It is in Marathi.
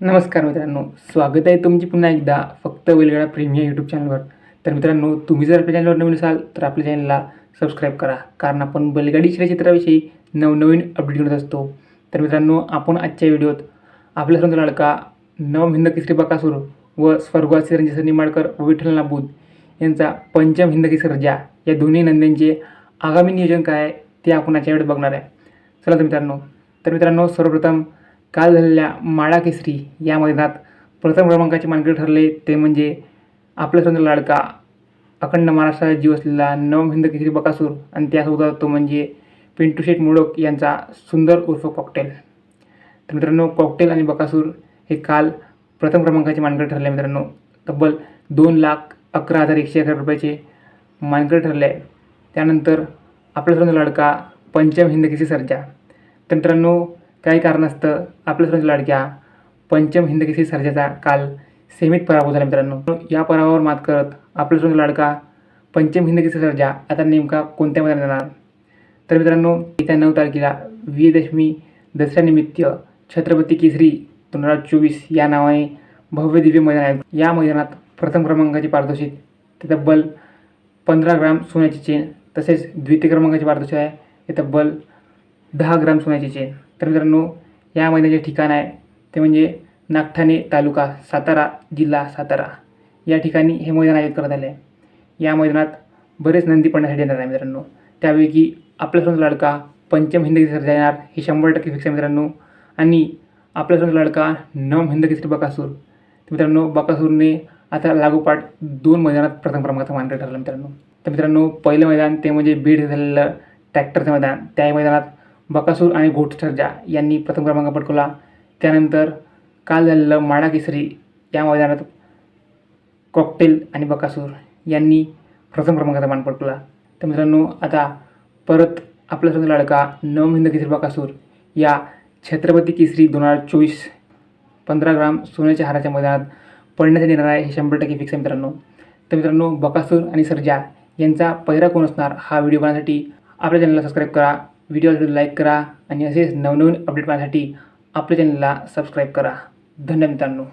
नमस्कार मित्रांनो स्वागत आहे तुमची पुन्हा एकदा फक्त वेलगडा प्रीमियर यूट्यूब चॅनलवर तर मित्रांनो तुम्ही जर आपल्या चॅनलवर नवीन असाल तर आपल्या चॅनलला सबस्क्राईब करा कारण आपण बैलगाडी क्षेत्राविषयी नवनवीन अपडेट घेत असतो. तर मित्रांनो आपण आजच्या व्हिडिओत आपल्या सर्वांचा लडका नवम हिंद केसरी बकासूर व स्वर्गवासी रणजित निंबाळकर व विठ्ठल नाबूद यांचा पंचम हिंद रजा या दोन्ही नंद्यांचे आगामी नियोजन काय ते आपण आजच्या वेळेत बघणार आहे. चला तर मित्रांनो तर मित्रांनो सर्वप्रथम काल झालेल्या माळा केसरी या मैदानात प्रथम क्रमांकाचे मानकरी ठरले. ते म्हणजे आपल्या स्वतंत्र लाडका अखंड महाराष्ट्रात जीव असलेला नवम हिंद केसरी बकासूर आणि त्यासोबत तो म्हणजे पिंटू शेठ मोडक यांचा सुंदर उर्फ कॉकटेल तर मित्रांनो कॉकटेल आणि बकासूर हे काल प्रथम क्रमांकाचे मानकरी ठरले मित्रांनो. तब्बल दोन लाख अकरा हजार एकशे अकरा रुपयाचे मानकरी ठरले. आहे त्यानंतर आपला स्वतंत्र लाडका पंचम हिंद केसरी सर्जा. तर मित्रांनो काही कारणास्तव आपल्या सर्वांच्या लाडक्या पंचम हिंद केसरी सर्जाचा काल सेमीत पराभव झाला मित्रांनो. या पराभवावर मात करत आपल्या सर्वांचा लाडका पंचम हिंद केसरी सर्जा आता नेमका कोणत्या मैदानात येणार तर मित्रांनो येत्या नऊ तारखेला विजयदशमी दसऱ्यानिमित्त छत्रपती केसरी दोन हजार चोवीस या नावाने भव्य दिव्य मैदान आहे. या मैदानात प्रथम क्रमांकाचे पारितोषिक ते तब्बल पंधरा ग्राम सोन्याची चेन तसेच द्वितीय क्रमांकाचे पारितोषिक आहे. ते तब्बल दहा ग्राम सोन्याची चेन. तर मित्रांनो या मैदानाचे ठिकाण आहे ते म्हणजे नागठाणे तालुका सातारा जिल्हा सातारा. या ठिकाणी हे मैदान आयोजित करण्यात आले आहे. या मैदानात बरेच नंदी पडण्यासाठी येणार आहे मित्रांनो. त्यापैकी आपल्या सर्वांचा लाडका पंचम हिंद केसरी येणार हे शंभर टक्के फिक्स आहे मित्रांनो. आणि आपल्या सर्वांचा लाडका नवम हिंद केसरी बकासूर. तर मित्रांनो बकासूरने आता लागोपाठ दोन मैदानात प्रथम क्रमांकाचा मानकरी ठरला मित्रांनो. तर मित्रांनो पहिलं मैदान ते म्हणजे बीड झालेलं ट्रॅक्टरचं मैदान. त्याही मैदानात बकासूर आणि घोट सरजा यांनी प्रथम क्रमांक पटकवला. त्यानंतर काल झालेलं माडा केसरी या मैदानात कॉकटेल आणि बकासूर यांनी प्रथम क्रमांकाचा मान पटकवला. तर मित्रांनो आता परत आपला सर्व लाडका नवमहिंद केसरी बकासूर या छत्रपती केसरी दोन हजार चोवीस पंधरा ग्राम सोन्याच्या हाराच्या मैदानात पडण्यासाठी येणार आहे हे शंभर टक्के फिक्स आहे मित्रांनो. तर मित्रांनो बकासूर आणि सर्जा यांचा पहिरा कोण असणार हा व्हिडिओ पाहण्यासाठी आपल्या चॅनलला सबस्क्राईब करा. व्हिडिओला लाईक करा आणि असेच नवनवीन अपडेट पाहण्यासाठी आपल्या चॅनलला सबस्क्राईब करा. धन्यवाद मित्रांनो.